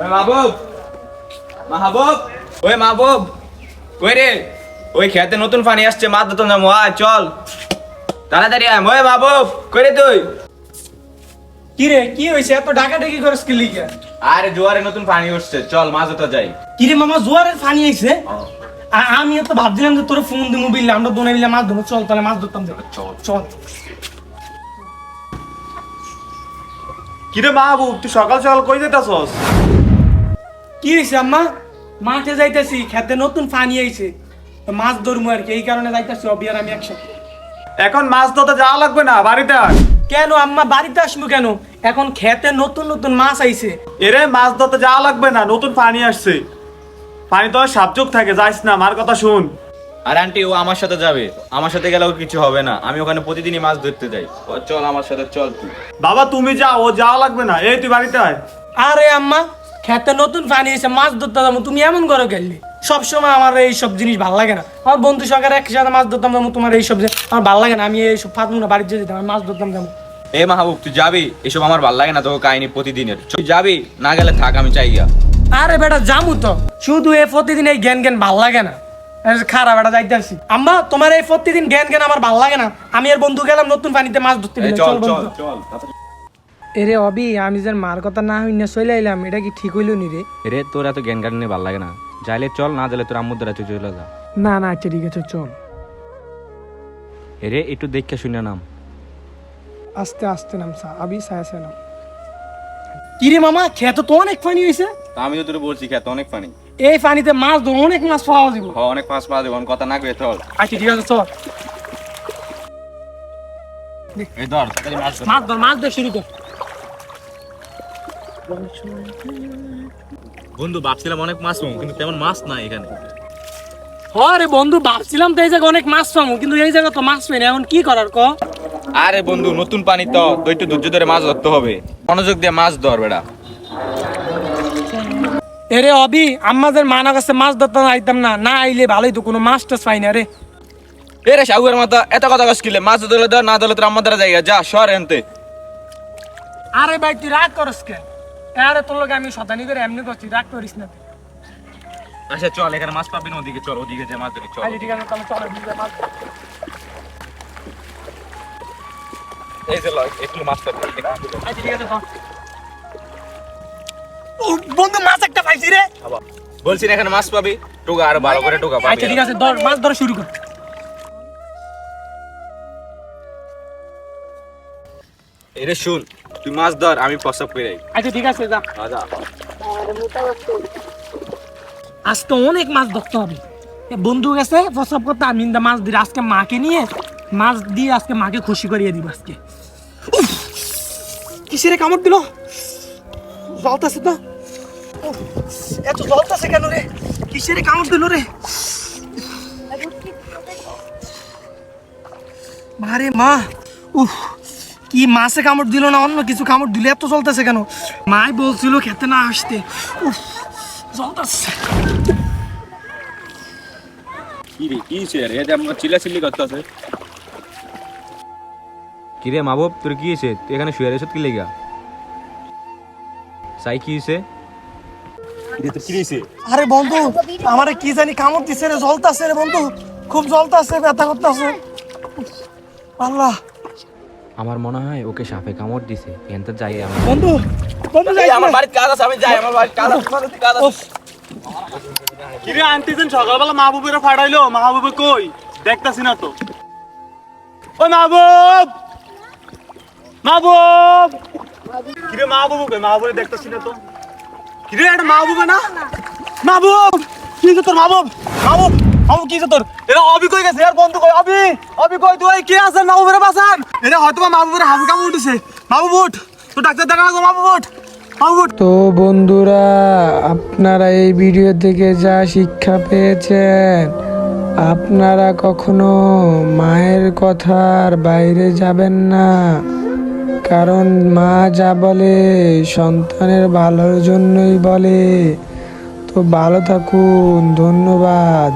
ওই মাহবুব। মাহবুব ওই মাহবুব। কই রে? ওই খেতে নতুন পানি আসছে মাছ ধরতে যাব। আয় চল। তাড়াতাড়ি আয়। ওই মাহবুব কই রে তুই? কি রে কি হয়েছে এত ডাকাডাকি করস কি লিগে? আরে জোয়ারে নতুন পানি উঠছে। চল মাছ ধরতে যাই। কি রে মামা জোয়ারের পানি আইছে? আমি তো ভাবছিলাম যে তোর ফোন দিমু বিল্লা। আমরা দোনে মিলে মাছ ধরবো। চল তাহলে মাছ ধরতাম চল। চল। কিরে মাহবুব তুই সকাল সকাল কই যেতাছস? কি হয়েছে আম্মা? মাঠে যাইতেছি খেতে নতুন পানি আইছে। মাছ ধরবো আর কি এই কারণে যাইতেছি অবি আর আমি একসাথে। এখন মাছ ধরতে যাওয়া লাগবে না বাড়িতে আয়। কেন আম্মা বাড়িতে আসব কেন? এখন খেতে নতুন নতুন মাছ আইছে। এরে মাছ ধরতে যাওয়া লাগবে না নতুন পানি আসছে। পানি তো সাবজক থাকে যাইস না আমার কথা শুন। আর আন্টি ও আমার সাথে যাবে। আমার সাথে গেলেও কিছু হবে না। আমি ওখানে প্রতিদিনই মাছ ধরতে যাই। ও, চল আমার সাথে চল তুই। বাবা তুমি যাও ও যাওয়া লাগবে না। এই তুই বাড়িতে আয়। আরে আম্মা খেতে নতুন পানি এসে মাছ ধরতে যাব তুমি এমন করো গেলি। সবসময় আমার এই সব জিনিস ভালো লাগে না। আমার বন্ধু সকালে একসাথে মাছ ধরতাম যাব তোমার এই সব আমার ভালো লাগে না। আমি এই সব ফাতমু না বাড়িতে যেতাম আমি মাছ ধরতাম যাব এ মাহবুব তুই যাবি? এসব আমার ভালো লাগে না তোকে কাহিনী প্রতিদিনের। তুই যাবি? না গেলে থাক আমি চাই গিয়া। আরে বেটা জামু তো। শুধু এই প্রতিদিন এই জ্ঞান জ্ঞান ভালো লাগে না। খারাপ বেটা যাইতে আসি। আম্মা তোমার এই প্রতিদিন জ্ঞান জ্ঞান আমার ভালো লাগে না। আমি আর বন্ধু গেলাম নতুন পানিতে মাছ ধরতে। চল চল চল এরে অবি আমি যে মার কথা না হইনা চলে আইলাম এটা কি ঠিক হইল নি রে? রে তোর এত জ্ঞান গান নিয়ে ভালো লাগে না। যাইলে চল না যাইলে তোর আম্মুর দ্বারা তুই চলে যা। না না আচ্ছা ঠিক আছে চল। রে একটু দেখে শুনে নাম। আস্তে আস্তে নামসা আবি সায়াসে নাম। কিরে মামা খেত তো অনেক পানি হয়েছে তা আমি তো তোর বলছি খেতে অনেক পানি। এই পানিতে মাছ ধর অনেক মাছ পাওয়া যাব হ অনেক মাছ পাওয়া যাবে কথা না কয়ে চল। আচ্ছা ঠিক আছে চল। এই ধর। মাছ ধর মাছ ধর শুরু কর। বন্ধু ভাবছিলাম অনেক মাছ পাবো কিন্তু তেমন মাছ নাই এখানে। আরে বন্ধু ভাবছিলাম তো এই জায়গায় অনেক মাছ পাবো কিন্তু এই জায়গা তো মাছ পাই না এখন কি করার ক? আরে বন্ধু নতুন পানি তো তো ধৈর্য ধরে মাছ ধরতে হবে। মনোযোগ দিয়ে মাছ ধর বেড়া। এরে অবি আমাদের মানা কাছে মাছ ধরতে আইতাম না না আইলে ভালোই তো কোনো মাছ টাছ পাই না রে। এ রে শাহুয়ের মাথা এত কথা কস কিলে মাছ ধরে ধর না ধরলে তোর আমার দ্বারা জায়গা যা সর এনতে। আরে ভাই তুই রাগ করস কে আরে তোর লোক আমি শতানি করে এমনি করছি রাগ করিস না আচ্ছা চল এখানে মাছ পাবি না ওদিকে চল ওদিকে যে মাছ ধরি চল আচ্ছা ঠিক আছে তাহলে চলো বুঝলে মাছ। এই যে লয়, একটু মাছ পাবি আচ্ছা ঠিক আছে চল। ও, বন্ধু মাছ একটা পাইছি রে। বলছি না এখানে মাছ পাবি টোকা আর ভালো করে টোকা পাবি। আচ্ছা ঠিক আছে ধর মাছ ধরা শুরু কর। এরে শুন তুই মাছ ধর আমি প্রসব করে আচ্ছা ঠিক আছে যা। যা আজকে অনেক মাছ ধরতে হবে। বন্ধু গেছে প্রসব করতে আমি মাছ দিই আজকে মাকে নিয়ে মাছ দিয়ে আজকে মাকে খুশি করিয়ে দিব আজকে! কিসের কামড় দিল? জলতাছে তো! এত জলতাছে কেন রে? কিসের কামড় দিল রে? মারে মা উফ। কি মাছে কামড় দিল না অন্য কিছু কামড় দিলে এত চলতেছে কেন? মাই বলছিল খেতে না আসতে। উফ জলতাছে কি রে কি সে রে? এটা আমরা চিল্লা চিল্লি করতে আছে কি রে মাবব তোর কি হয়েছে তুই এখানে শুয়ে রেছত কি লেগা? সাই কি হয়েছে আরে বন্ধু আমারে কি জানি কামড় দিছে রে জ্বলতাছে রে বন্ধু। খুব জ্বলতাছে ব্যথা করতেছে। আল্লাহ। আমার মনে হয় ওকে সাপে কামড় দিছে। এখানটা যাই আমার। বন্ধু বন্ধু যাই। আমার বাড়িতে কাজ আছে আমি যাই আমার বাড়িতে কাজ আছে কাজ আছে। কিরে আনতেছেন সকালবেলা মাহবুবের ফাটাইলো মাহবুবে কই? দেখতাছি না তো। ওই মাহবুব! মাহবুব! কিরে মাহবুব কই? মাহবুবে দেখতাছি না তো। কিরে এটা মাহবুবে না? মাহবুব! কি তোর মাহবুব? মাহবুব! মাহবুব কি তোর? এরা অবি কই গেছে? আর বন্ধু কই? অবি অবি কই তুই? কে আছেন? মাহবুবের বাসান! এরা হয়তো মাহবুবের হাবু কামু উঠেছে। মাহবুব উঠ! তো ডাক্তার দেখা লাগো মাহবুব তো বন্ধুরা, আপনারা এই ভিডিও থেকে যা শিক্ষা পেয়েছেন, আপনারা কখনো মায়ের কথার বাইরে যাবেন না। কারণ মা যা বলে, সন্তানের ভালোর জন্যই বলে। তো ভালো থাকুন, ধন্যবাদ।